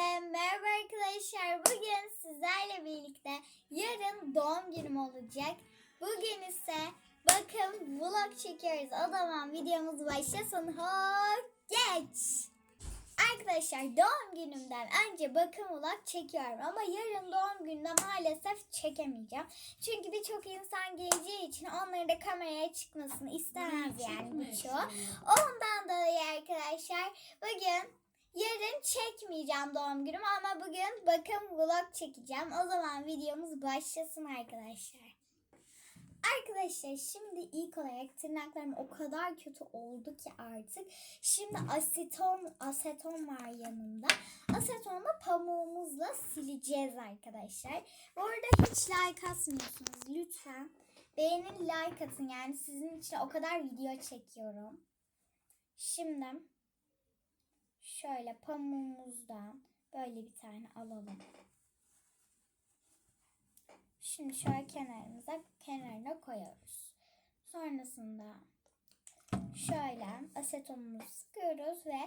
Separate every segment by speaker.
Speaker 1: Hepinize merhaba arkadaşlar. Bugün sizlerle birlikte yarın doğum günüm olacak. Bugün ise bakın vlog çekiyoruz. O zaman videomuz başlasın. Hop geç. Arkadaşlar doğum günümden önce bakın vlog çekiyorum ama yarın doğum gününde maalesef çekemeyeceğim. Çünkü birçok insan geleceği için onların da kameraya çıkmasını istemez yani birçoğu. Ondan dolayı arkadaşlar bugün yarın çekmeyeceğim doğum günüm ama bugün bakın vlog çekeceğim. O zaman videomuz başlasın arkadaşlar. Arkadaşlar şimdi ilk olarak tırnaklarım o kadar kötü oldu ki artık. Şimdi aseton aseton var yanımda. Asetonla pamuğumuzla sileceğiz arkadaşlar. Bu arada hiç like atmıyorsunuz lütfen. Beğenin like atın yani sizin için o kadar video çekiyorum. Şimdi şöyle pamuğumuzdan böyle bir tane alalım. Şimdi şöyle kenarımıza kenarına koyuyoruz. Sonrasında şöyle asetonumuzu sıkıyoruz ve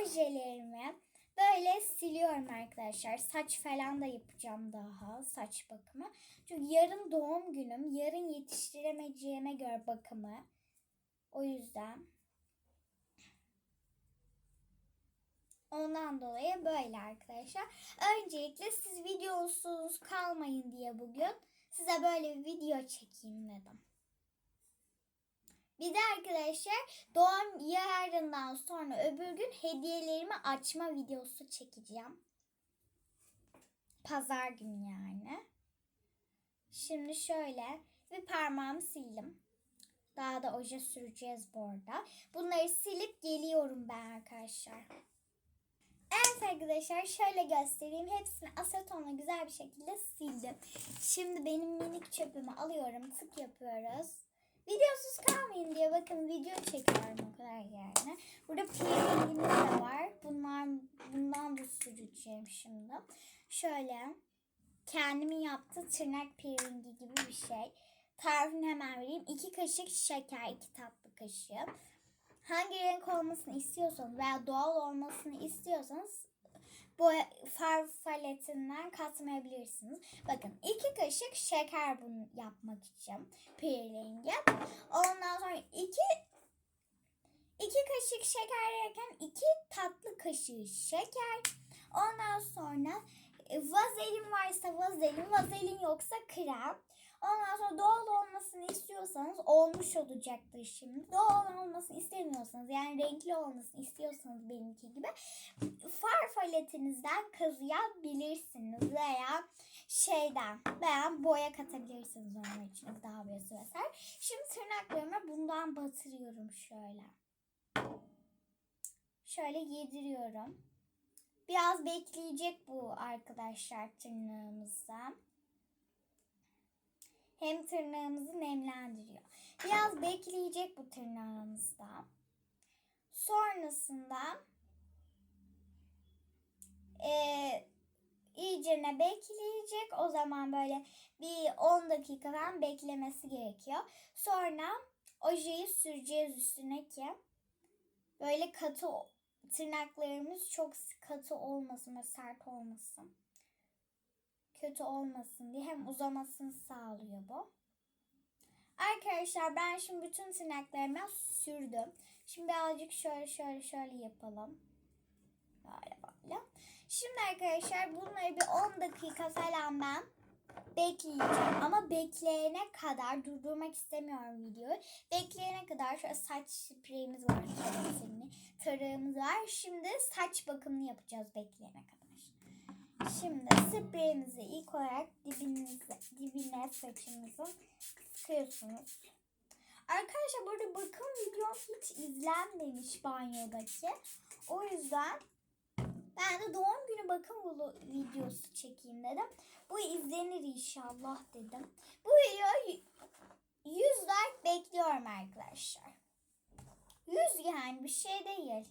Speaker 1: ojelerimi böyle siliyorum arkadaşlar. Saç falan da yapacağım daha saç bakımı. Çünkü yarın doğum günüm. Yarın yetiştiremeyeceğime göre bakımı. O yüzden Ondan dolayı böyle arkadaşlar. Öncelikle siz videosuz kalmayın diye bugün size böyle bir video çekeyim dedim. Bir de arkadaşlar doğum yarından sonra öbür gün hediyelerimi açma videosu çekeceğim. Pazar günü yani. Şimdi şöyle bir parmağımı sildim. Daha da oje süreceğiz bu arada. Bunları silip geliyorum ben arkadaşlar. Evet arkadaşlar şöyle göstereyim. Hepsini asetonla güzel bir şekilde sildim. Şimdi benim minik çöpümü alıyorum. Tık yapıyoruz. Videosuz kalmayın diye bakın video çekiyorum o kadar yani. Burada peelingimiz de var. Bunlar, bundan da süreceğim şimdi. Şöyle kendimin yaptığı tırnak peelingi gibi bir şey. Tarifini hemen vereyim. 2 kaşık şeker, 2 tatlı kaşığı hangi renk olmasını istiyorsanız veya doğal olmasını istiyorsanız bu far paletinden katmayabilirsiniz. Bakın iki kaşık şeker bunu yapmak için peelingi. Ondan sonra iki iki kaşık şeker yerken iki tatlı kaşığı şeker. Ondan sonra vazelin varsa vazelin, vazelin yoksa krem. Ondan sonra doğal olmasını istiyorsanız olmuş olacaktır şimdi. Doğal olmasını istemiyorsanız yani renkli olmasını istiyorsanız benimki gibi far paletinizden kazıyabilirsiniz veya şeyden veya boya katabilirsiniz onun için daha boyası vesaire. Şimdi tırnaklarıma bundan batırıyorum şöyle. Şöyle yediriyorum. Biraz bekleyecek bu arkadaşlar tırnağımızda hem tırnağımızı nemlendiriyor. Biraz bekleyecek bu tırnağımızda. Sonrasında e, iyicene bekleyecek. O zaman böyle bir 10 dakika falan beklemesi gerekiyor. Sonra ojeyi süreceğiz üstüne ki böyle katı tırnaklarımız çok katı olmasın ve sert olmasın kötü olmasın diye hem uzamasını sağlıyor bu. Arkadaşlar ben şimdi bütün tırnaklarıma sürdüm. Şimdi birazcık şöyle şöyle şöyle yapalım. Böyle böyle. Şimdi arkadaşlar bunları bir 10 dakika falan ben bekleyeceğim. Ama bekleyene kadar durdurmak istemiyorum videoyu. Bekleyene kadar şöyle saç spreyimiz var. Tarağımız var. Şimdi saç bakımını yapacağız bekleyene kadar. Şimdi spreyimizi ilk olarak dibinize, dibine saçımızın sıkıyorsunuz. Arkadaşlar burada bakım videom hiç izlenmemiş banyodaki. O yüzden ben de doğum günü bakım videosu çekeyim dedim. Bu izlenir inşallah dedim. Bu video 100 like bekliyorum arkadaşlar. 100 yani bir şey değil.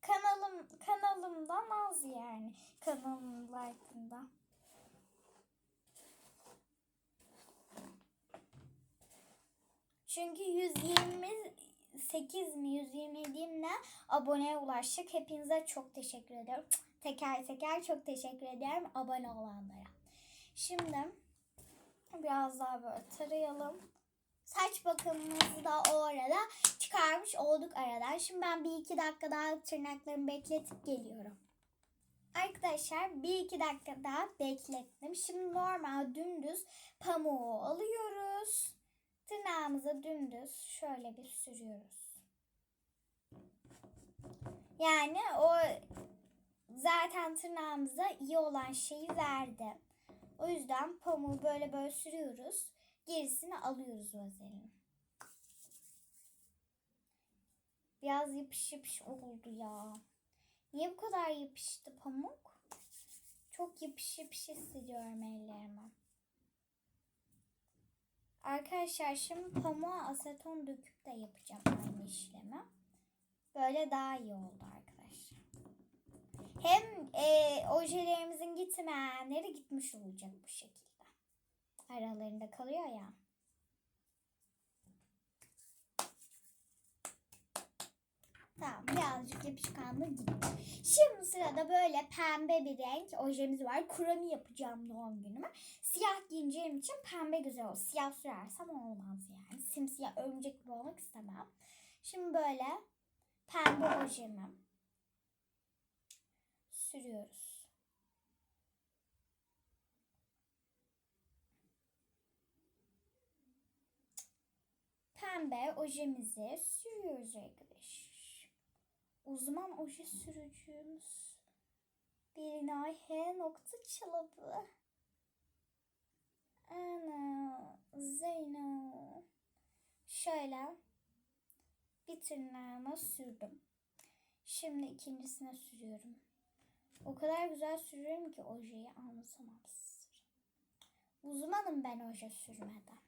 Speaker 1: Kanalım kanalımdan az yani. Kanalım like'ından. Çünkü 128 mi 127 mi aboneye ulaştık. Hepinize çok teşekkür ederim. teker teker çok teşekkür ederim abone olanlara. Şimdi biraz daha böyle tarayalım. Saç bakımımızı da o arada çıkarmış olduk aradan. Şimdi ben bir iki dakika daha tırnaklarımı bekletip geliyorum. Arkadaşlar bir iki dakika daha beklettim. Şimdi normal dümdüz pamuğu alıyoruz. Tırnağımıza dümdüz şöyle bir sürüyoruz. Yani o zaten tırnağımıza iyi olan şeyi verdi. O yüzden pamuğu böyle böyle sürüyoruz. Gerisini alıyoruz vazelini. Biraz yapış yapış oldu ya. Niye bu kadar yapıştı pamuk? Çok yapış yapış hissediyorum ellerime. Arkadaşlar şimdi pamuğa aseton döküp de yapacağım aynı işlemi. Böyle daha iyi oldu arkadaşlar. Hem e, ojelerimizin gitmeyenleri gitmiş olacak bu şekilde. Aralarında kalıyor ya. Tamam birazcık yapışkanlığı gitti. Şimdi sırada böyle pembe bir renk ojemiz var. Kurami yapacağım doğum günüme. Siyah giyeceğim için pembe güzel olur. Siyah sürersem olmaz yani. Simsiyah örümcek gibi olmak istemem. Şimdi böyle pembe ojemi sürüyoruz. Pembe ojemizi sürüyoruz arkadaşlar. Uzman oje sürücümüz Birinay H. nokta çalabı. Ana Zeyno. Şöyle bir tırnağıma sürdüm. Şimdi ikincisine sürüyorum. O kadar güzel sürüyorum ki ojeyi anlatamam size. Uzmanım ben oje sürmede.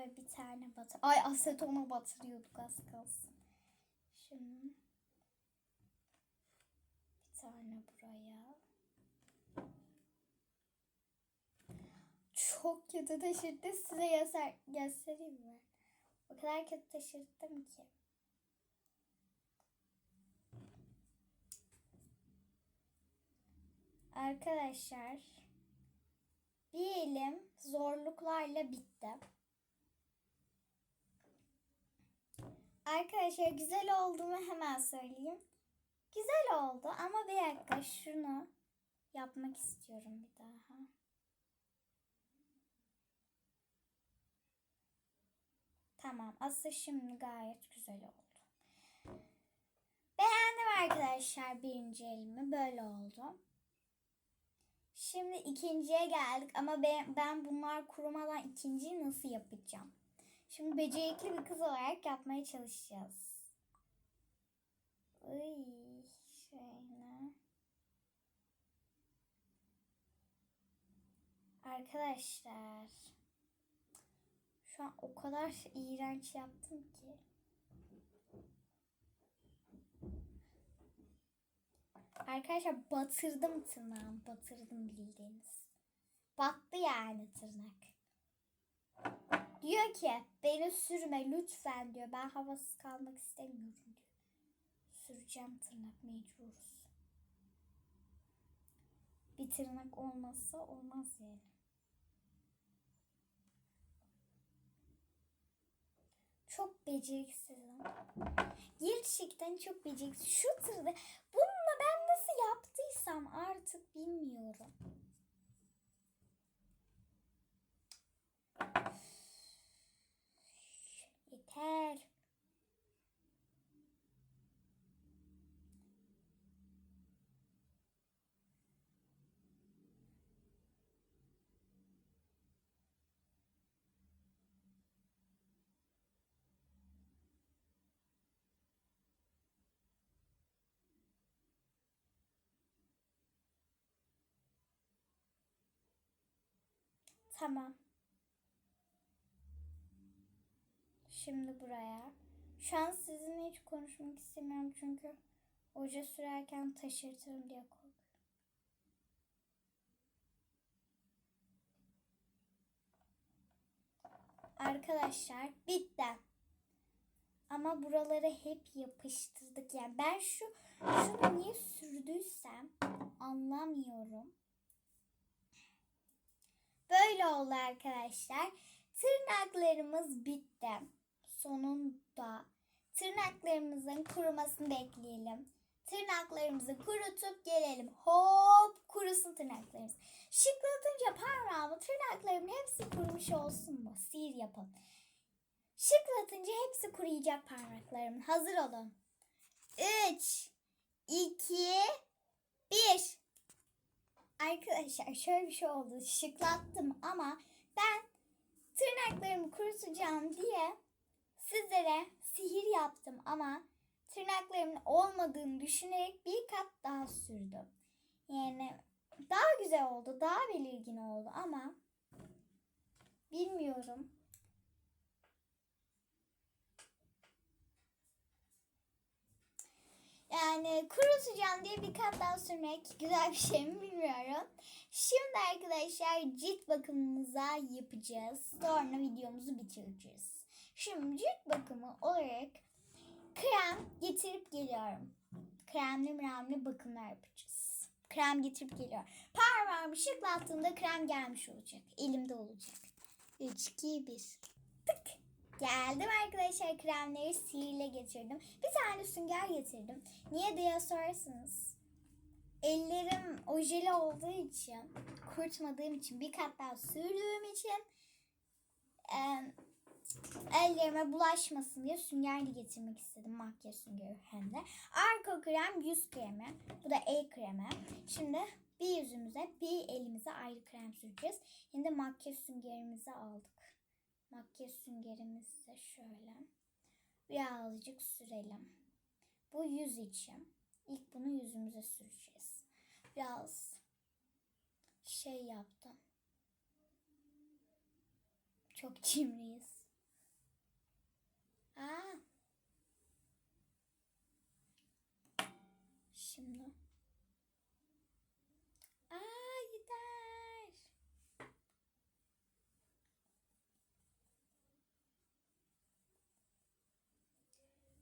Speaker 1: Şöyle bir tane batır. Ay asetona batırıyorduk az kalsın. Şimdi bir tane buraya. Çok kötü taşırdı. Size göster göstereyim mi? O kadar kötü taşırttım ki. Arkadaşlar bir elim zorluklarla bitti. Arkadaşlar güzel oldu mu hemen söyleyeyim. Güzel oldu ama bir dakika şunu yapmak istiyorum bir daha. Tamam aslında şimdi gayet güzel oldu. Beğendim arkadaşlar birinci elimi böyle oldu. Şimdi ikinciye geldik ama ben, ben bunlar kurumadan ikinciyi nasıl yapacağım? Şimdi becerikli bir kız olarak yapmaya çalışacağız. Uy, şöyle. Arkadaşlar. Şu an o kadar iğrenç yaptım ki. Arkadaşlar batırdım tırnağımı. Batırdım bildiğiniz. Battı yani tırnak. Diyor ki beni sürme lütfen diyor. Ben havasız kalmak istemiyorum diyor. Süreceğim tırnak mecburuz. Bir tırnak olmazsa olmaz yani. Çok beceriksizim. Gerçekten çok beceriksiz. Şu tırda bununla ben nasıl yaptıysam artık bilmiyorum. Yeter. Tamam. Şimdi buraya. Şu an sizinle hiç konuşmak istemiyorum çünkü oje sürerken taşırtırım diye korkuyorum. Arkadaşlar bitti. Ama buraları hep yapıştırdık. Yani ben şu şunu niye sürdüysem anlamıyorum. Böyle oldu arkadaşlar. Tırnaklarımız bitti. Sonunda tırnaklarımızın kurumasını bekleyelim. Tırnaklarımızı kurutup gelelim. Hop kurusun tırnaklarımız. Şıklatınca parmağımı tırnaklarımın hepsi kurumuş olsun mu? Sihir yapın. Şıklatınca hepsi kuruyacak parmaklarımın. Hazır olun. 3, 2, 1. Arkadaşlar şöyle bir şey oldu. Şıklattım ama ben tırnaklarımı kurutacağım diye sizlere sihir yaptım ama tırnaklarımın olmadığını düşünerek bir kat daha sürdüm. Yani daha güzel oldu, daha belirgin oldu ama bilmiyorum. Yani kurutacağım diye bir kat daha sürmek güzel bir şey mi bilmiyorum. Şimdi arkadaşlar cilt bakımımıza yapacağız. Sonra videomuzu bitireceğiz. Şimdi cilt bakımı olarak krem getirip geliyorum. Kremli mremli bakımlar yapacağız. Krem getirip geliyor. Parmağımı şıklattığımda krem gelmiş olacak. Elimde olacak. 3, 2, 1. Tık. Geldim arkadaşlar kremleri sihirle getirdim. Bir tane sünger getirdim. Niye diye sorarsanız. Ellerim ojeli olduğu için, kurutmadığım için, bir kat daha sürdüğüm için e, ellerime bulaşmasın diye süngerli getirmek istedim. Makyaj süngeri hem de. Arko krem yüz kremi. Bu da el kremi. Şimdi bir yüzümüze bir elimize ayrı krem süreceğiz. Şimdi makyaj süngerimizi aldık. Makyaj süngerimizi de şöyle birazcık sürelim. Bu yüz için. İlk bunu yüzümüze süreceğiz. Biraz şey yaptım. Çok cimriyiz. Aa. Şimdi. Aa gider.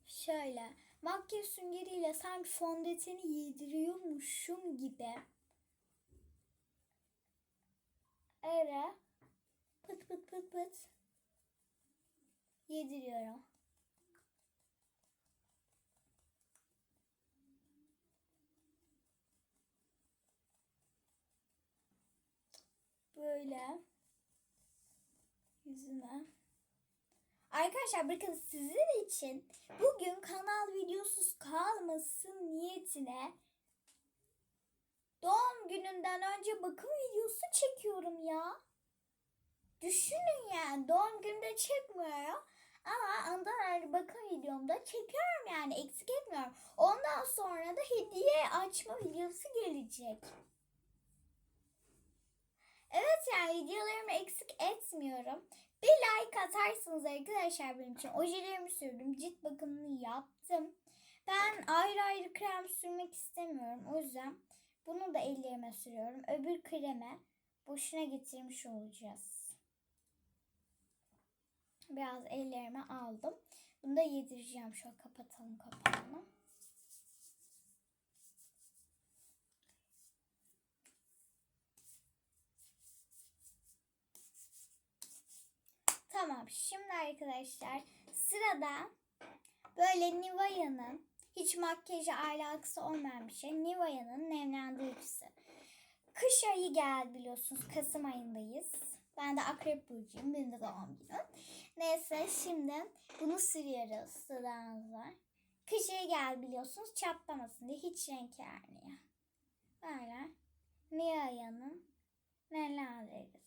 Speaker 1: Şöyle makyaj süngeriyle sanki fondöteni yediriyormuşum gibi. Öyle pıt pıt pıt pıt yediriyorum. Böyle yüzüme. Arkadaşlar bakın sizin için bugün kanal videosuz kalmasın niyetine doğum gününden önce bakım videosu çekiyorum ya. Düşünün yani doğum günde çekmiyorum ama ondan önce bakım videomda çekiyorum yani eksik etmiyorum. Ondan sonra da hediye açma videosu gelecek. Evet yani videolarımı eksik etmiyorum. Bir like atarsınız arkadaşlar benim için. Ojelerimi sürdüm. Cilt bakımını yaptım. Ben ayrı ayrı krem sürmek istemiyorum. O yüzden bunu da ellerime sürüyorum. Öbür kreme boşuna getirmiş olacağız. Biraz ellerime aldım. Bunu da yedireceğim. Şöyle kapatalım kapağını. Tamam şimdi arkadaşlar sırada böyle Nivea'nın hiç makyaja alakası olmayan bir şey. Nivea'nın nemlendiricisi. Kış ayı geldi biliyorsunuz. Kasım ayındayız. Ben de akrep burcuyum. Benim de doğum günüm. Neyse şimdi bunu sürüyoruz dudağımıza. Kış ayı geldi biliyorsunuz. Çatlamasın diye hiç renk vermiyor. Böyle Nivea'nın nemlendiricisi.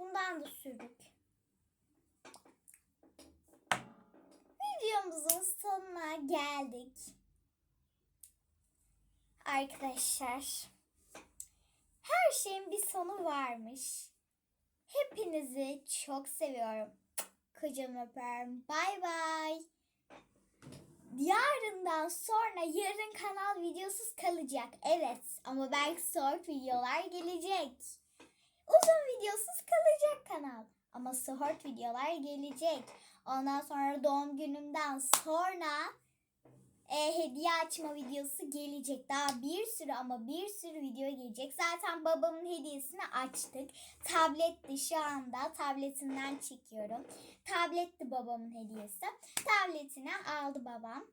Speaker 1: Bundan da sürdük. Videomuzun sonuna geldik. Arkadaşlar. Her şeyin bir sonu varmış. Hepinizi çok seviyorum. Kocaman öperim. Bay bay. yarından sonra yarın kanal videosuz kalacak. Evet ama belki short videolar gelecek. Uzun videosuz kalacak kanal. Ama short videolar gelecek. Ondan sonra doğum günümden sonra e, hediye açma videosu gelecek. Daha bir sürü ama bir sürü video gelecek. Zaten babamın hediyesini açtık. Tabletti şu anda. Tabletinden çekiyorum. Tabletti babamın hediyesi. Tabletini aldı babam.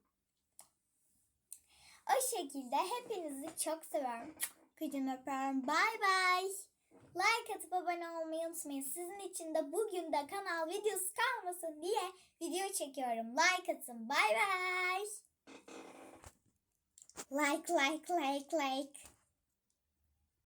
Speaker 1: O şekilde hepinizi çok seviyorum. Kucağına öpüyorum. Bay bay. Like atıp abone olmayı unutmayın. Sizin için de bugün de kanal videosu kalmasın diye video çekiyorum. Like atın. Bay bay. Like like like like.